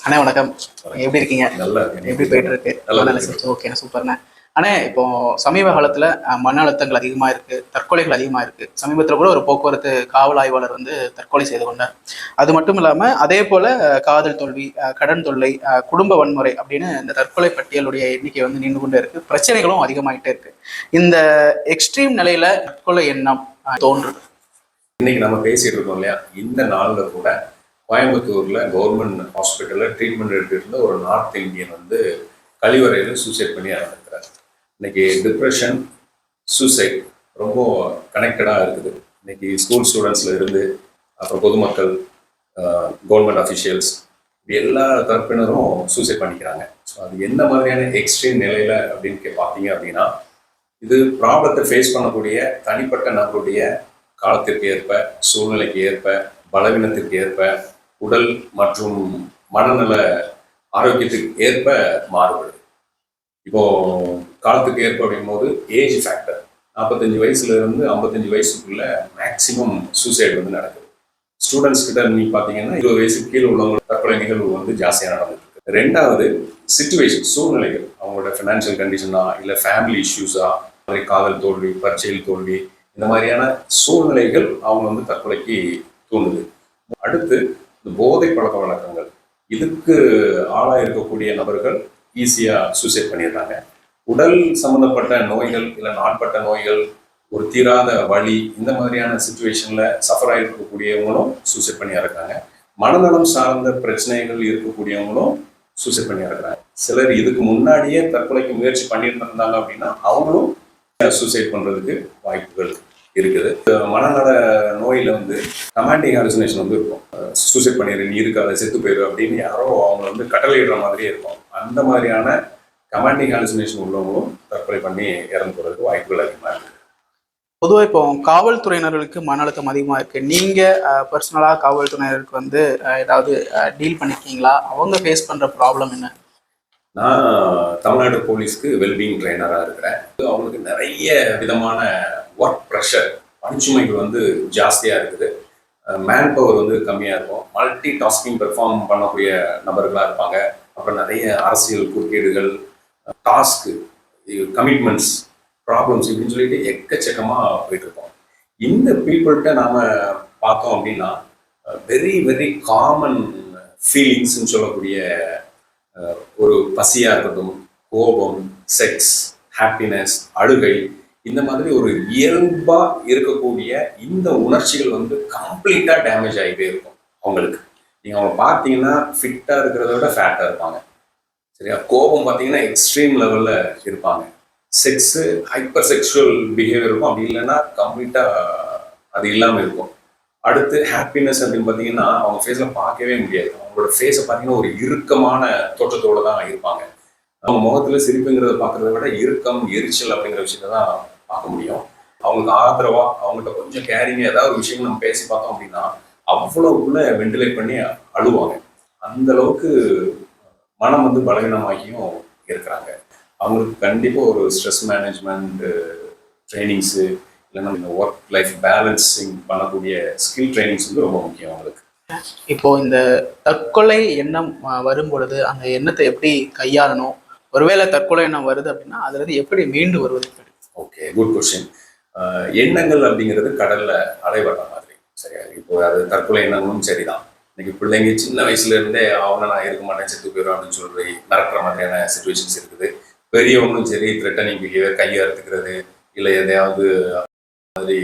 அண்ணா வணக்கம். எப்படி இருக்கீங்க? நல்லா எப்படி போயிட்டு இருக்கு நல்லா. ஓகே சூப்பர்ண்ணே அண்ணே. இப்போ சமீப காலத்துல மன அழுத்தங்கள் அதிகமா இருக்கு தற்கொலைகள் அதிகமா இருக்கு. சமீபத்துல கூட ஒரு போக்குவரத்து காவல் ஆய்வாளர் வந்து தற்கொலை செய்து கொண்டார். அது மட்டும் இல்லாம அதே போல காதல் தோல்வி கடன் தொல்லை குடும்ப வன்முறை அப்படின்னு இந்த தற்கொலை பட்டியலுடைய எண்ணிக்கை வந்து நின்று கொண்டே இருக்கு. பிரச்சனைகளும் அதிகமாயிட்டே இருக்கு. இந்த எக்ஸ்ட்ரீம் நிலையில தற்கொலை எண்ணம் அஹ், தோன்றுது. இன்னைக்கு நம்ம பேசிட்டு இருக்கோம் இல்லையா? இந்த நாள்ல கூட கோயம்புத்தூரில் கவர்மெண்ட் ஹாஸ்பிட்டலில் ட்ரீட்மெண்ட் எடுத்துகிட்டு இருந்த ஒரு நார்த் இந்தியன் வந்து கழிவறையில் சூசைட் பண்ணி இறந்துருக்கிறார். இன்னைக்கு டிப்ரெஷன் சூசைட் ரொம்ப கனெக்டடாக இருக்குது. இன்னைக்கு ஸ்கூல் ஸ்டூடெண்ட்ஸில் இருந்து அப்புறம் பொதுமக்கள் கவர்மெண்ட் அஃபிஷியல்ஸ் இது எல்லா தரப்பினரும் சூசைட் பண்ணிக்கிறாங்க. ஸோ அது எந்த மாதிரியான எக்ஸ்ட்ரீம் நிலையில் அப்படின்னு கே- பார்த்தீங்க அப்படின்னா இது ப்ராப்ளத்தை ஃபேஸ் பண்ணக்கூடிய தனிப்பட்ட நபருடைய காலத்திற்கு ஏற்ப சூழ்நிலைக்கு ஏற்ப பலவீனத்திற்கு ஏற்ப உடல் மற்றும் மனநல ஆரோக்கியத்துக்கு ஏற்ப மாறுபடுது. இப்போ காலத்துக்கு ஏற்ப அப்படிங்கும்போது ஏஜ் ஃபேக்டர் நாற்பத்தஞ்சு வயசுல இருந்து ஐம்பத்தஞ்சு வயசுக்குள்ள மேக்சிமம் சூசைட் வந்து நடக்குது. ஸ்டூடெண்ட்ஸ் கிட்ட நீ பார்த்தீங்கன்னா இருபது வயசுக்கு கீழே உள்ளவங்க தற்கொலை நிகழ்வு வந்து ஜாஸ்தியாக நடந்துட்டு இருக்கு. ரெண்டாவது சுச்சுவேஷன் சூழ்நிலைகள். அவங்களோட ஃபினான்ஷியல் கண்டிஷனா இல்லை ஃபேமிலி இஷ்யூஸா மாதிரி காதல் தோல்வி பரீட்சையில் தோல்வி இந்த மாதிரியான சூழ்நிலைகள் அவங்க வந்து தற்கொலைக்கு தூண்டுது. அடுத்து இந்த போதை பழக்க வழக்கங்கள். இதுக்கு ஆளாக இருக்கக்கூடிய நபர்கள் ஈஸியாக சூசைட் பண்ணிடுறாங்க. உடல் சம்மந்தப்பட்ட நோய்கள் இல்லை நாட்பட்ட நோய்கள் ஒரு தீராத வலி இந்த மாதிரியான சுச்சுவேஷனில் சஃபர் ஆகிருக்கக்கூடியவங்களும் சூசைட் பண்ணி இறக்குறாங்க. மனநலம் சார்ந்த பிரச்சனைகள் இருக்கக்கூடியவங்களும் சூசைட் பண்ணி இறக்குறாங்க. சிலர் இதுக்கு முன்னாடியே தற்கொலைக்கு முயற்சி பண்ணிட்டு இருந்தாங்க அப்படின்னா அவங்களும் சூசைட் பண்ணுறதுக்கு வாய்ப்புகள் இருக்குது இருக்குது. மனநல நோயில வந்து கமாண்டிங் ஹாலுசினேஷன் வந்து இருக்கும். சூசைட் பண்ணிடு நீ இருக்காது செத்து போயிரு அப்படின்னு யாரோ அவங்க வந்து கட்டளையிடுற மாதிரியே இருக்கும். அந்த மாதிரியான கமாண்டிங் ஹாலுசினேஷன் உள்ளவங்களும் தற்கொலை பண்ணி இறந்து போறதுக்கு வாய்ப்புகள் அதிகமாக இருக்குது பொதுவாக இப்போ காவல்துறையினர்களுக்கு மன அழுத்தம் அதிகமாக இருக்கு. நீங்க பர்சனலாக காவல்துறையினருக்கு வந்து ஏதாவது டீல் பண்ணியிருக்கீங்களா அவங்க ஃபேஸ் பண்ற ப்ராப்ளம் என்ன? நான் தமிழ்நாடு போலீஸ்க்கு வெல்பீங் ட்ரைனராக இருக்கிறேன். அவங்களுக்கு நிறைய விதமான ஒர்க் ப்ரெஷர் பணிச்சுமைகள் வந்து ஜாஸ்தியாக இருக்குது. மேன் பவர் வந்து கம்மியாக இருக்கும். மல்டி டாஸ்கிங் பெர்ஃபார்ம் பண்ணக்கூடிய நபர்களாக இருப்பாங்க. அப்புறம் நிறைய அரசியல் குறுக்கீடுகள் டாஸ்க்கு கமிட்மெண்ட்ஸ் ப்ராப்ளம்ஸ் இப்படின்னு சொல்லிட்டு எக்கச்சக்கமாக போயிட்டுருப்போம் இந்த பீப்புள்கிட்ட நாம் பார்த்தோம் அப்படின்னா வெரி வெரி காமன் ஃபீலிங்ஸ்ன்னு சொல்லக்கூடிய ஒரு பசியாக இருக்கட்டும் கோபம் செக்ஸ் ஹாப்பினஸ் அழுகை இந்த மாதிரி ஒரு இயல்பாக இருக்கக்கூடிய இந்த உணர்ச்சிகள் வந்து கம்ப்ளீட்டாக டேமேஜ் ஆகிட்டே இருக்கும் அவங்களுக்கு. நீங்கள் அவங்க பார்த்தீங்கன்னா ஃபிட்டாக இருக்கிறத விட ஃபேட்டாக இருப்பாங்க. சரியா? கோபம் பார்த்தீங்கன்னா எக்ஸ்ட்ரீம் லெவலில் இருப்பாங்க. செக்ஸு ஹைப்பர் செக்ஷுவல் பிஹேவியர் இருக்கும். அப்படி இல்லைன்னா கம்ப்ளீட்டாக அது இல்லாமல் இருக்கும். அடுத்து ஹாப்பினஸ் அப்படின்னு பார்த்தீங்கன்னா அவங்க ஃபேஸில் பார்க்கவே முடியாது. அவங்களோட ஃபேஸை பார்த்தீங்கன்னா ஒரு இறுக்கமான தோற்றத்தோடு தான் இருப்பாங்க. அவங்க முகத்தில் சிரிப்புங்கிறத பார்க்கறத விட இறுக்கம் எரிச்சல் அப்படிங்கிற விஷயத்த தான் பார்க்க முடியும். அவங்களுக்கு ஆதரவா அவங்கள்ட்ட கொஞ்சம் கேரிங்க ஏதாவது ஒரு விஷயம் நம்ம பேசி பார்த்தோம் அப்படின்னா அவ்வளோ உள்ள வெண்டிலேட் பண்ணி அழுவாங்க. அந்த அளவுக்கு மனம் வந்து பலவீனமாகியும் இருக்கிறாங்க. அவங்களுக்கு கண்டிப்பாக ஒரு ஸ்ட்ரெஸ் மேனேஜ்மெண்ட் ட்ரைனிங்ஸு இல்லைன்னா இந்த ஒர்க் லைஃப் பேலன்சிங் பண்ணக்கூடிய ஸ்கில் ட்ரைனிங்ஸ் வந்து ரொம்ப முக்கியம் அவங்களுக்கு. இப்போ இந்த தற்கொலை எண்ணம் வரும் பொழுது அந்த எண்ணத்தை எப்படி கையாளணும்? ஒருவேளை தற்கொலை எண்ணம் வருது அப்படின்னா அதுல இருந்து எப்படி மீண்டு வருவது? ஓகே குட் கொஸ்டின் எண்ணங்கள் அப்படிங்கிறது கடல்ல அலைவர மாதிரி. சரியா? இப்போ அது தற்கொலை எண்ணங்களும் சரிதான். இன்னைக்கு பிள்ளைங்க சின்ன வயசுல இருந்தே அவனை நான் இருக்க மாட்டேன் செத்து போயிடும் அப்படின்னு சொல்லி மிரட்டுற மாதிரியான சுச்சுவேஷன்ஸ் இருக்குது. பெரியவங்களும் சரி த்ரெட்டனிங் பிஹேவியர் கையை அறுத்துக்கிறது இல்லை எதையாவது மாதிரி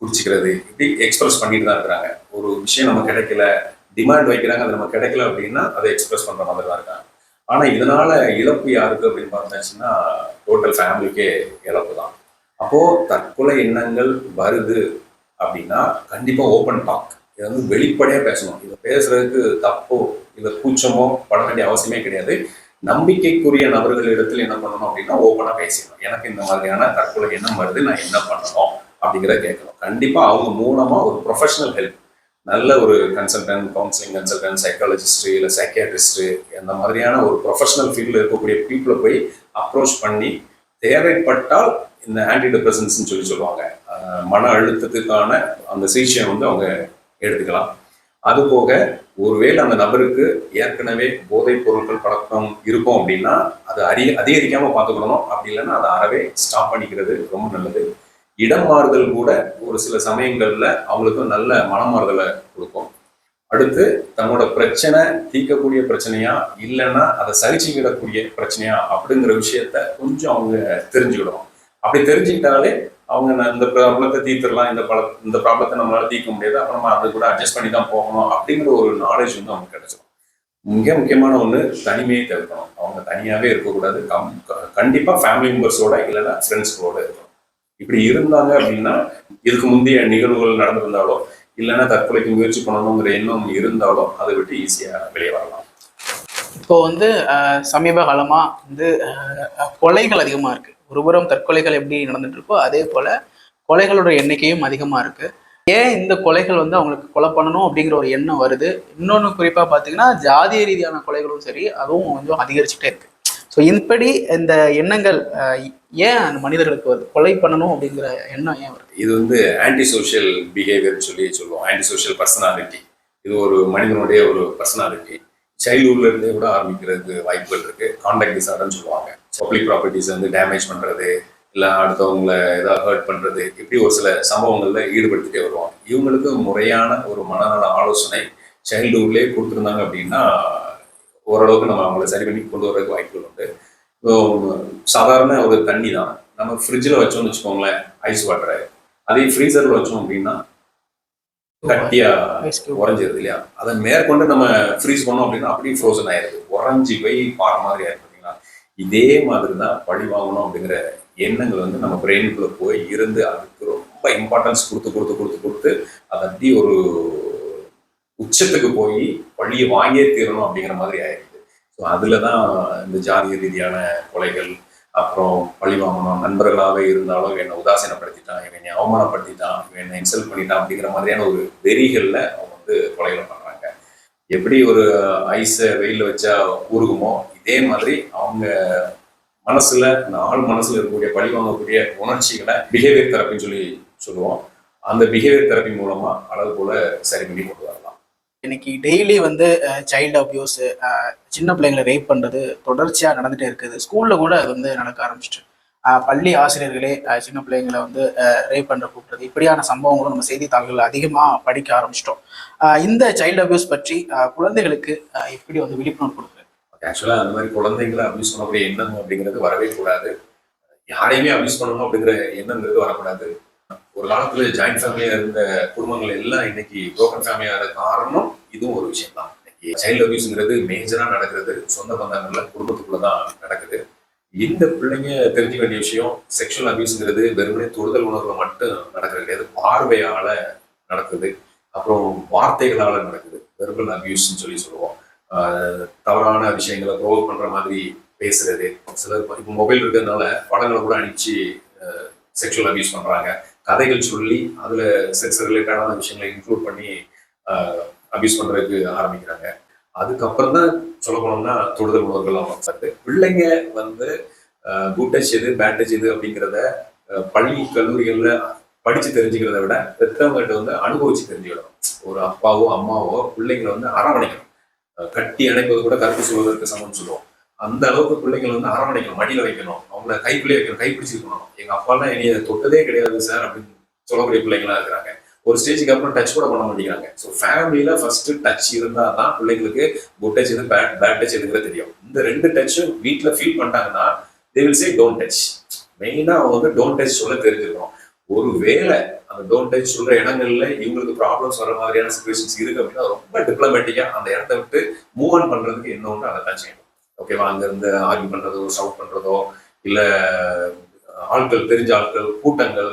குடிச்சிக்கிறது இப்படி எக்ஸ்பிரஸ் பண்ணிட்டு தான் இருக்கிறாங்க. ஒரு விஷயம் நம்ம கிடைக்கல டிமாண்ட் வைக்கிறாங்க அது நம்ம கிடைக்கல அப்படின்னா அதை எக்ஸ்பிரஸ் பண்ணுற மாதிரி தான் இருக்காங்க. ஆனால் இதனால இழப்பு யாருக்கு அப்படின்னு பார்த்தாச்சுன்னா டோட்டல் ஃபேமிலிக்கே இழப்பு தான். அப்போது தற்கொலை எண்ணங்கள் வருது அப்படின்னா கண்டிப்பாக ஓப்பன் டாக் இதை வந்து வெளிப்படையாக பேசணும். இதை பேசுறதுக்கு தப்போ இதை கூச்சமோ பட வேண்டிய அவசியமே கிடையாது. நம்பிக்கைக்குரிய நபர்கள் இடத்துல என்ன பண்ணணும் அப்படின்னா ஓப்பனாக பேசிடணும். எனக்கு இந்த மாதிரியான தற்கொலை எண்ணம் வருது நான் என்ன பண்ணணும்? அப்படிங்கிறத கேட்கணும். கண்டிப்பாக அவங்க மூலமாக ஒரு ப்ரொஃபஷனல் ஹெல்ப் நல்ல ஒரு கன்சல்டன்ட் கவுன்சிலிங் கன்சல்டன்ட் சைக்காலஜிஸ்ட் இல்லை சைக்கியாட்ரிஸ்ட்டு அந்த மாதிரியான ஒரு ப்ரொஃபஷனல் ஃபீல்டில் இருக்கக்கூடிய பீப்புளை போய் அப்ரோச் பண்ணி தேவைப்பட்டால் இந்த ஆன்டி டிப்ரெசன்ஸ்னு சொல்லி சொல்லுவாங்க. மன அழுத்தத்துக்கான அந்த சிகிச்சையை வந்து அவங்க எடுத்துக்கலாம். அது போக ஒருவேளை அந்த நபருக்கு ஏற்கனவே போதைப் பொருட்கள் பழக்கம் இருக்கும் அப்படின்னா அது அறி அதிகரிக்காமல் பார்த்துக்கணும் அப்படி இல்லைன்னா அதை அறவே ஸ்டாப் பண்ணிக்கிறது ரொம்ப நல்லது. இடம் மாறுதல் கூட ஒரு சில சமயங்கள்ல அவங்களுக்கு நல்ல மனமாறுதலை கொடுக்கும். அடுத்து தன்னோட பிரச்சனை தீர்க்கக்கூடிய பிரச்சனையா இல்லைன்னா அதை சரிச்சுக்கிடக்கூடிய பிரச்சனையா அப்படிங்கிற விஷயத்த கொஞ்சம் அவங்க தெரிஞ்சுக்கிடணும் அப்படி தெரிஞ்சுக்கிட்டாலே அவங்க இந்த ப்ராப்ளத்தை தீர்த்துடலாம் இந்த பல இந்த ப்ராப்ளத்தை நம்மளால தீர்க்க முடியாது அப்ப நம்ம அதை கூட அட்ஜஸ்ட் பண்ணி தான் போகணும் அப்படிங்கிற ஒரு நாலேஜ் வந்து அவங்களுக்கு கிடைச்சிடும் மிக முக்கியமான ஒன்று தனிமையை தவிர்க்கணும். அவங்க தனியாகவே இருக்கக்கூடாது. கம் கண்டிப்பாக ஃபேமிலி மெம்பர்ஸோட இல்லைன்னா ஃப்ரெண்ட்ஸோட இருக்கணும். இப்படி இருந்தாங்க அப்படின்னா இதுக்கு முந்தைய நிகழ்வுகள் நடந்திருந்தாலோ இல்லைன்னா தற்கொலைக்கு முயற்சி பண்ணணுங்கிற எண்ணம் இருந்தாலும் அதை விட்டு ஈஸியாக வெளியே வரலாம். இப்போ வந்து சமீப காலமாக வந்து கொலைகள் அதிகமாக இருக்கு. ஒருபுறம் தற்கொலைகள் எப்படி நடந்துட்டு இருக்கோ அதே போல கொலைகளோட எண்ணிக்கையும் அதிகமாக இருக்கு. ஏன் இந்த கொலைகள் வந்து அவங்களுக்கு கொலை பண்ணணும் அப்படிங்கிற ஒரு எண்ணம் வருது? இன்னொன்று குறிப்பாக பார்த்தீங்கன்னா ஜாதிய ரீதியான கொலைகளும் சரி அதுவும் கொஞ்சம் அதிகரிச்சுட்டே இருக்கு. ஸோ இப்படி இந்த எண்ணங்கள் ஏன் அந்த மனிதர்களுக்கு வருது? கொலை பண்ணணும் அப்படிங்கிற எண்ணம் ஏன் வருது? இது வந்து ஆன்டி சோஷியல் பிஹேவியர் சொல்லி சொல்லுவோம். ஆன்டி சோஷியல் பர்சனாலிட்டி இது ஒரு மனிதனுடைய ஒரு பர்சனாலிட்டி சைல்ட்ஹுட்ல இருந்தே கூட ஆரம்பிக்கிறதுக்கு வாய்ப்புகள் இருக்கு. கான்டாக்ட் டிசார்டர்னு சொல்லுவாங்க. பப்ளிக் ப்ராப்பர்ட்டிஸ் வந்து டேமேஜ் பண்றது இல்லை அடுத்தவங்களை ஏதாவது ஹர்ட் பண்றது இப்படி ஒரு சில சம்பவங்கள்ல ஈடுபடுத்திட்டே வருவாங்க. இவங்களுக்கு முறையான ஒரு மனநல ஆலோசனை சைல்டுஹுட்லேயே கொடுத்துருந்தாங்க அப்படின்னா ஓரளவுக்கு நம்ம அவங்கள சரி பண்ணி கொண்டு வரதுக்கு வாய்ப்புகள் உண்டு. சாதாரண ஒரு தண்ணி தான். நம்ம ஃப்ரிட்ஜில் வச்சோம்னு வச்சுக்கோங்களேன் ஐஸ் வாட்டரை அதே ஃப்ரீசரில் வச்சோம் அப்படின்னா கட்டியா. உறைஞ்சிருது இல்லையா? அதை மேற்கொண்டு நம்ம ஃப்ரீஸ் பண்ணோம் அப்படின்னா அப்படியே ஃப்ரோசன் ஆயிருது. உறைஞ்சி போய் பாறை மாதிரி ஆயிருக்கு பார்த்தீங்களா? இதே மாதிரி தான் பழி வாங்கணும் அப்படிங்கிற எண்ணங்கள் வந்து நம்ம பிரெயினுக்குள்ள போய் இருந்து அதுக்கு ரொம்ப இம்பார்ட்டன்ஸ் கொடுத்து கொடுத்து கொடுத்து கொடுத்து அது அப்படி ஒரு உச்சத்துக்கு போய் வழியை வாங்கியே தீரணும் அப்படிங்கிற மாதிரி ஆயிடுது ஸோ அதில் தான் இந்த ஜாதிய ரீதியான கொலைகள் அப்புறம் பழி வாங்கணும் நண்பர்களாகவே இருந்தாலும் என்னை உதாசீனப்படுத்திட்டான் இவன் என்னை அவமானப்படுத்திட்டான் இவன் என்னை இன்சல்ட் பண்ணிட்டான் அப்படிங்கிற மாதிரியான ஒரு வெறிகளில் அவங்க வந்து கொலைகளை பண்ணுறாங்க எப்படி ஒரு ஐஸை வெயிலில் வச்சா உருகுமோ இதே மாதிரி அவங்க மனசுல இந்த ஆள் மனசுல இருக்கக்கூடிய பழி வாங்கக்கூடிய உணர்ச்சிகளை பிஹேவியர் தெரப்பின்னு சொல்லி சொல்லுவோம். அந்த பிஹேவியர் தெரப்பி மூலமா அளவு போல சரி பண்ணி கொண்டு இன்னைக்கு டெய்லி வந்து சைல்டு அப்யூஸ் சின்ன பிள்ளைங்களை ரேப் பண்ணுறது தொடர்ச்சியாக நடந்துகிட்டே இருக்குது. ஸ்கூலில் கூட அது வந்து நடக்க ஆரம்பிச்சிட்டு. பள்ளி ஆசிரியர்களே சின்ன பிள்ளைங்களை வந்து ரேப் பண்ணுற கூப்பிடுறது இப்படியான சம்பவங்களும் நம்ம செய்தித்தாள்கள் அதிகமாக படிக்க ஆரம்பிச்சிட்டோம். இந்த சைல்டு அப்யூஸ் பற்றி குழந்தைகளுக்கு எப்படி வந்து விழிப்புணர்வு கொடுக்குறது ஆக்சுவலாக அந்த மாதிரி குழந்தைங்களை அப்யூஸ் பண்ணக்கூடிய எண்ணம் அப்படிங்கிறது வரவே கூடாது. யாரையுமே அப்யூஸ் பண்ணணும் அப்படிங்கிற எண்ணங்கிறது வரக்கூடாது. ஒரு காலத்துல ஜாயிண்ட் ஃபேமிலியா இருந்த குடும்பங்கள் எல்லாம் இன்னைக்கு புரோக்கன் ஃபேமிலியா இருந்த காரணம் இதுவும் ஒரு விஷயம் தான் இன்னைக்கு சைல்டு அபியூஸ்ங்கிறது மேஜரா நடக்கிறது. சொந்த பந்தங்கள்ல குடும்பத்துக்குள்ள தான் நடக்குது. இந்த பிள்ளைங்க தெரிஞ்சுக்க வேண்டிய விஷயம் செக்ஷுவல் அபியூஸ்ங்கிறது வெறுமனே தொடுதல் உணர்வுல மட்டும் நடக்கிறது கிடையாது. பார்வையால நடக்குது. அப்புறம் வார்த்தைகளால நடக்குது. வெர்பல் அபியூஸ்ன்னு சொல்லி சொல்லுவோம். தவறான விஷயங்களை ப்ரோவ் பண்ற மாதிரி பேசுறது. சிலர் இப்போ மொபைல் இருக்கிறதுனால படங்களை கூட அனுப்பிச்சு செக்ஷுவல் அபியூஸ் பண்றாங்க. கதைகள் சொல்லி அதுல செக்ஸ் ரிலேட்டடான விஷயங்களை இன்க்ளூட் பண்ணி அபியூஸ் பண்றதுக்கு ஆரம்பிக்கிறாங்க. அதுக்கப்புறம் தான் சொல்ல போனோம்னா தொடுதல் உணர்வுகள் அவங்க பிள்ளைங்க வந்து குட் டச் எது பேட் டச் எது அப்படிங்கிறத பள்ளி கல்லூரிகளில் படிச்சு தெரிஞ்சுக்கிறத விட பெற்றவங்ககிட்ட வந்து அனுபவிச்சு தெரிஞ்சுக்கணும். ஒரு அப்பாவோ அம்மாவோ பிள்ளைங்களை வந்து அரவணைக்கணும். கட்டி அணைப்பது கூட கருத்து சொல்வதற்கு சமம்னு சொல்லுவோம். அந்த அளவுக்கு பிள்ளைங்களை வந்து அரவணைக்கணும் மடியில் வைக்கணும் அவங்கள கைப்பிள்ளை வைக்கணும் கைப்பிடிச்சிருக்கணும் எங்க அப்பாலாம் என்னைய தொட்டதே கிடையாது சார் அப்படின்னு சொல்லக்கூடிய பிள்ளைங்களா இருக்கிறாங்க. ஒரு ஸ்டேஜுக்கு அப்புறம் டச் கூட பண்ண மாட்டேங்கிறாங்க. ஸோ ஃபேமிலியில ஃபர்ஸ்ட் டச் இருந்தால் தான் பிள்ளைங்களுக்கு குட் டச் எது பேட் பேட் டச் எதுங்கிற தெரியும். இந்த ரெண்டு டச்சும் வீட்டில் ஃபீல் பண்ணிட்டாங்கன்னா they will say don't touch மெயினாக அவங்க வந்து டோன்ட் டச் சொல்ல தெரிஞ்சிருக்கணும் ஒரு வேளை அந்த டோன்ட் டச் சொல்ற இடங்கள்ல இவங்களுக்கு ப்ராப்ளம்ஸ் வர மாதிரியான சுச்சுவேஷன்ஸ் இருக்கு அப்படின்னா ரொம்ப டிப்ளமேட்டிக்கா அந்த இடத்த விட்டு மூவ் ஆன் பண்றதுக்கு என்ன ஒன்று அதை தான் செய்யணும். ஓகேவா அங்கேருந்து ஆர்வி பண்ணுறதோ பண்றதோ சவுட் இல்லை ஆட்கள் தெரிஞ்ச ஆட்கள் கூட்டங்கள்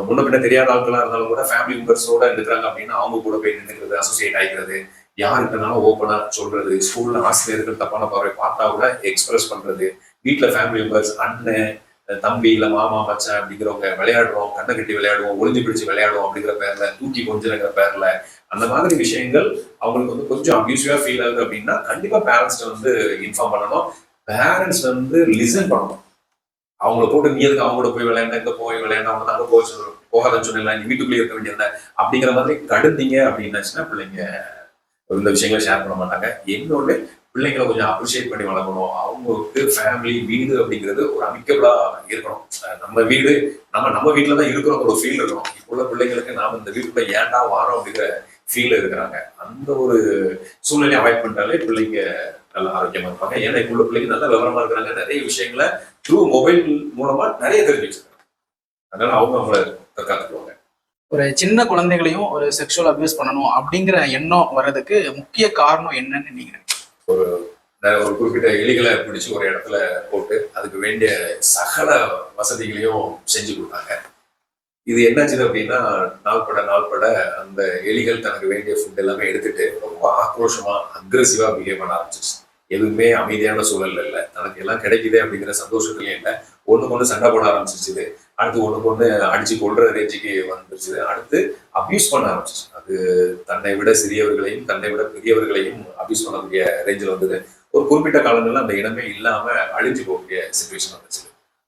முன்ன பின்ன தெரியாத ஆட்களாக இருந்தாலும் கூட ஃபேமிலி மெம்பர்ஸோட இருக்கிறாங்க அப்படின்னா அவங்க கூட போய் நின்றுக்கிறது அசோசியேட் ஆகிக்கிறது யாருக்குனாலும் ஓப்பனாக சொல்றது ஸ்கூல்ல ஆசிரியர்கள் தப்பான பார்வை பார்த்தா கூட எக்ஸ்பிரஸ் பண்றது வீட்டில் ஃபேமிலி மெம்பர்ஸ் அண்ணன் தம்பி இல்ல மாமா மச்சான் அப்படிங்கிறவங்க விளையாடுறோம் கண்ணை கட்டி விளையாடுவோம் ஒளிஞ்சு பிடிச்சு விளையாடுவோம் அப்படிங்கிற பேர்ல தூக்கி கொஞ்சிற பேர்ல அந்த மாதிரி விஷயங்கள் அவங்களுக்கு வந்து கொஞ்சம் அப்யூசிவா ஃபீல் ஆகுது அப்படின்னா கண்டிப்பா பேரண்ட்ஸ்ட வந்து இன்ஃபார்ம் பண்ணணும். பேரண்ட்ஸ் வந்து லிசன் பண்ணணும். அவங்கள போட்டு நீ எதுக்கு அவங்க கூட போய் விளையாண்டா இங்க போய் விளையாண்டா அவங்க அங்க போக சொல்லணும் போகாத சொன்னா நீ வீட்டுக்குள்ளே இருக்க வேண்டியிருந்த அப்படிங்கிற மாதிரி கடுந்தீங்க அப்படின்னாச்சுன்னா பிள்ளைங்க இந்த விஷயங்களை ஷேர் பண்ண மாட்டாங்க. இன்னொன்று பிள்ளைங்களை கொஞ்சம் அப்ரிஷியேட் பண்ணி வளர்க்கணும். அவங்களுக்கு ஃபேமிலி வீடு அப்படிங்கிறது ஒரு அமைக்கபிளா இருக்கணும். நம்ம வீடு நம்ம நம்ம வீட்டில் தான் இருக்கிறோம் ஒரு ஃபீல் இருக்கணும். இப்போ உள்ள பிள்ளைங்களுக்கு நாம இந்த வீட்டுக்குள்ள ஏன்டா வாரோம் அப்படிங்கிற ஃபீல் இருக்கிறாங்க. அந்த ஒரு சூழ்நிலையை அவாய்ட் பண்ணிட்டாலே பிள்ளைங்க நல்ல ஆரோக்கியமா இருப்பாங்க. ஏன்னா இப்போ உள்ள பிள்ளைங்க நல்ல விவரமா இருக்கிறாங்க. நிறைய விஷயங்களை த்ரூ மொபைல் மூலமா நிறைய தெரிஞ்சு வச்சிருக்காங்க. அதனால அவங்க அவங்கள தற்காத்துக்குவாங்க. ஒரு சின்ன குழந்தைகளையும் ஒரு செக்ஷுவல் அபியூஸ் பண்ணணும் அப்படிங்கிற எண்ணம் வர்றதுக்கு முக்கிய காரணம் என்னன்னு நினைக்கிறேன் ஒரு ஒரு குறிப்பிட்ட எலிகளை பிடிச்சு ஒரு இடத்துல போட்டு அதுக்கு வேண்டிய சகல வசதிகளையும் செஞ்சு கொடுத்தாங்க. இது என்னாச்சுது அப்படின்னா நாள்பட நாள்பட அந்த எலிகள் தனக்கு வேண்டிய ஃபுட் எல்லாமே எடுத்துட்டு ரொம்ப ஆக்ரோஷமா அக்ரெசிவா பிஹேவ் பண்ண ஆரம்பிச்சிச்சு எதுவுமே அமைதியான சூழல் இல்லை. தனக்கு எல்லாம் கிடைக்குது அப்படிங்கிற சந்தோஷத்துலயும் இல்லை. ஒண்ணுக்கு ஒண்ணு சண்டை போட ஆரம்பிச்சிருச்சு அடுத்து ஒண்ணுக்கு ஒண்ணு அடிச்சு கொள்ற ரேஞ்சுக்கு வந்துருச்சு அடுத்து அபியூஸ் பண்ண ஆரம்பிச்சிச்சு தன்னை விட சிறியவர்களையும் தன்னை விட பெரியவர்களையும் அப்படி சொல்லக்கூடிய ரேஞ்சில் வந்தது. ஒரு குறிப்பிட்ட காலங்கள்ல அந்த இடமே இல்லாமல் அழிஞ்சு போகக்கூடிய சுச்சுவேஷன் வந்துச்சு.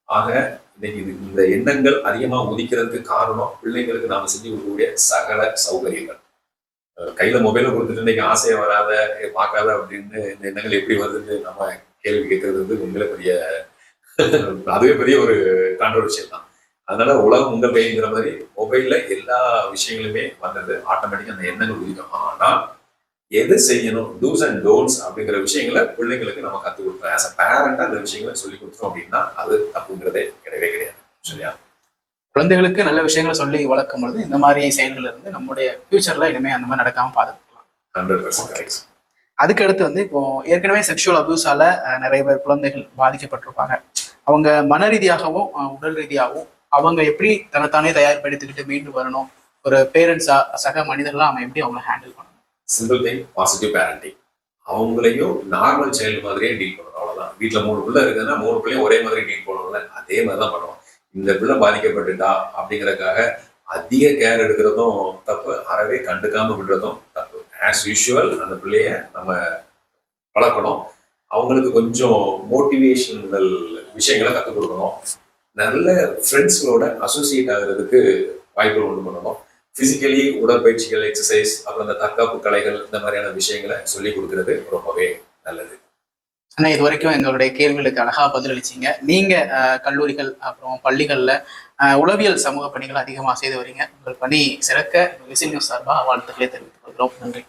ஆக இன்னைக்கு இது இந்த எண்ணங்கள் அதிகமாக உதிக்கிறதுக்கு காரணம் பிள்ளைங்களுக்கு நாம் செஞ்சு கொடுக்கக்கூடிய சகல சௌகரியங்கள். கையில் மொபைலை கொடுத்துட்டு இன்னைக்கு ஆசையை வராத பார்க்காத அப்படின்னு இந்த எண்ணங்கள் எப்படி வருதுன்னு நம்ம கேள்வி கேட்கறது வந்து உண்மையில பெரிய அதுவே பெரிய ஒரு கான்ட்ரவர்ஷியல் தான். அதனால உலகம் உங்கள் கைங்கிற மாதிரி மொபைல்ல எல்லா விஷயங்களுமே வந்தது. ஆட்டோமேட்டிக்கா அந்த எண்ணங்கள் உதிக்கும். ஆனா எது செய்யணும்? டூஸ் அண்ட் டோன்ட்ஸ் அப்படிங்கிற விஷயங்களை பிள்ளைங்களுக்கு நம்ம கற்றுக் கொடுக்கணும். ஆஸ் அ பேரண்டா அந்த விஷயங்களை சொல்லி கொடுத்தோம் அப்படின்னா அது தப்புங்கிறதே கிடையவே கிடையாது. சரியா? குழந்தைகளுக்கு நல்ல விஷயங்களை சொல்லி வளர்க்கும் பொழுது இந்த மாதிரி செயல்கள் இருந்து நம்முடைய ஃபியூச்சர்ல இனிமே அந்த மாதிரி நடக்காம பாதுகாக்கலாம் ஹண்ட்ரட் பர்சன்ட் கரெக்ட் அதுக்கு அடுத்து வந்து இப்போ ஏற்கனவே செக்ஷுவல் அபியூஸால நிறைய பேர் குழந்தைகள் பாதிக்கப்பட்டிருப்பாங்க. அவங்க மன ரீதியாகவும் உடல் ரீதியாகவும் அவங்க எப்படி தன்னைத்தானே தயார்படுத்திக்கிட்டு மீண்டு வரணும்? ஒரு பேரண்ட்ஸா சக மனிதர்களா அவன் எப்படி அவங்கள ஹேண்டில் பண்ணணும்? சிம்பிள் திங் பாசிட்டிவ் பேரண்டிங் அவங்களையும் நார்மல் சைல்டு மாதிரியே டீல் பண்ணணும் அவ்வளோதான் வீட்டில் மூணு பிள்ளை இருக்குதுன்னா மூணு பிள்ளையும் ஒரே மாதிரி டீல் பண்ணணும்ல அதே மாதிரி தான் பண்ணுவோம் இந்த பிள்ளை பாதிக்கப்பட்டுட்டா அப்படிங்கிறதுக்காக அதிக கேர் எடுக்கிறதும் தப்பு அறவே கண்டுக்காம விடுறதும் தப்பு. ஆஸ் யூஷுவல் அந்த பிள்ளைய நம்ம வளர்க்கணும். அவங்களுக்கு கொஞ்சம் மோட்டிவேஷனல் விஷயங்களை கற்றுக் கொடுக்கணும். நல்ல ஃப்ரெண்ட்ஸ்களோட அசோசியேட் ஆகிறதுக்கு வாய்ப்புகள் உண்டு பண்ணணும். ஃபிசிக்கலி உடற்பயிற்சிகள் எக்ஸசைஸ் அப்புறம் இந்த தற்காப்பு கலைகள் இந்த மாதிரியான விஷயங்களை சொல்லி கொடுக்கறது ரொம்பவே நல்லது. ஆனால் இது வரைக்கும் எங்களுடைய கேள்விகளுக்கு அழகாக பதிலளிச்சீங்க. நீங்கள் கல்லூரிகள் அப்புறம் பள்ளிகளில் உளவியல் சமூக பணிகள் அதிகமாக செய்து வரீங்க. உங்கள் பணி சிறக்க விசில் நியூஸ் சார்பாக வாழ்த்துக்களை தெரிவித்துக் கொள்கிறோம். நன்றி.